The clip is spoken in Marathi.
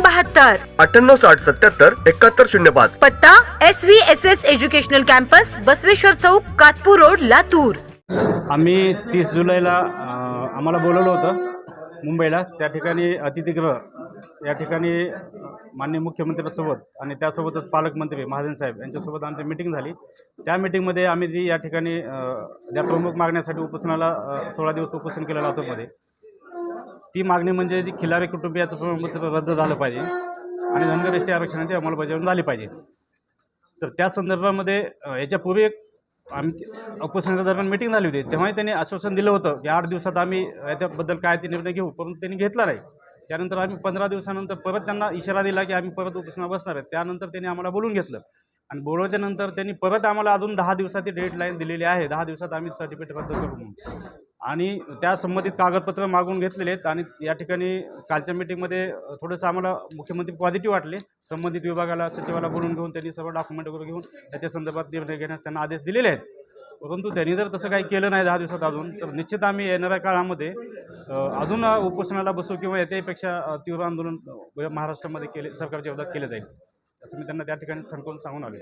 बहात्तर. अठ्ठ्याण्णव साठ सत्याहत्तर एकाहत्तर शून्य पाच. पत्ता S V S S educational campus Basaveshwar chowk Katpur road Latur. आम्ही तीस जुलैला अ, आम्हाला बोलवलं होतं मुंबईला. त्या ठिकाणी अतिथीगृह या ठिकाणी माननीय मुख्यमंत्र्यांसोबत आणि त्यासोबतच पालकमंत्री महाजन साहेब यांच्यासोबत आमची मिटिंग झाली. त्या मिटिंगमध्ये आम्ही ती या ठिकाणी अ, त्या प्रमुख मागण्यासाठी उपोषणाला अ, सोळा दिवस उपोषण केलं लातूरमध्ये ती मागणी म्हणजे जी खिलारी कुटुंबियाचं प्रमाणपत्र रद्द झालं पाहिजे. आणि धनगर एस टी आरक्षणाची अंमलबजावणी झाली पाहिजे. तर त्या संदर्भामध्ये याच्यापूर्वी एक आम्ही उपोषणाच्या दरम्यान मिटिंग झाली होती. तेव्हाही त्यांनी आश्वासन दिलं होतं की आठ दिवसात आम्ही याच्याबद्दल काय ते निर्णय घेऊ परंतु त्यांनी घेतला नाही. त्यानंतर आम्ही पंधरा दिवसानंतर परत त्यांना इशारा दिला की आम्ही परत उपोषणा बसणार आहे. त्यानंतर त्यांनी आम्हाला बोलून घेतलं. आणि बोलवल्यानंतर त्यांनी परत आम्हाला अजून दहा दिवसाची डेडलाईन दिलेली आहे. दहा दिवसात आम्ही सर्टिफिकेट रद्द करू म्हणून. आणि त्या संबंधित कागदपत्र मागून घेतलेले आहेत आणि या ठिकाणी कालच्या मीटिंगमध्ये थोडंसं आम्हाला मुख्यमंत्री पॉझिटिव्ह वाटले. संबंधित विभागाला सचिवाला बोलून घेऊन त्यांनी सर्व डॉक्युमेंट वगैरे घेऊन त्याच्या संदर्भात निर्णय घेण्यास त्यांना आदेश दिलेले आहेत. परंतु त्यांनी जर तसं काही केलं नाही दहा दिवसात अजून तर निश्चित आम्ही येणाऱ्या काळामध्ये अजून उपोषणाला बसू किंवा याच्यापेक्षा तीव्र आंदोलन महाराष्ट्रामध्ये केले सरकारच्या विरोधात केले जाईल. असं मी त्यांना त्या ठिकाणी ठणकवून सांगून आलो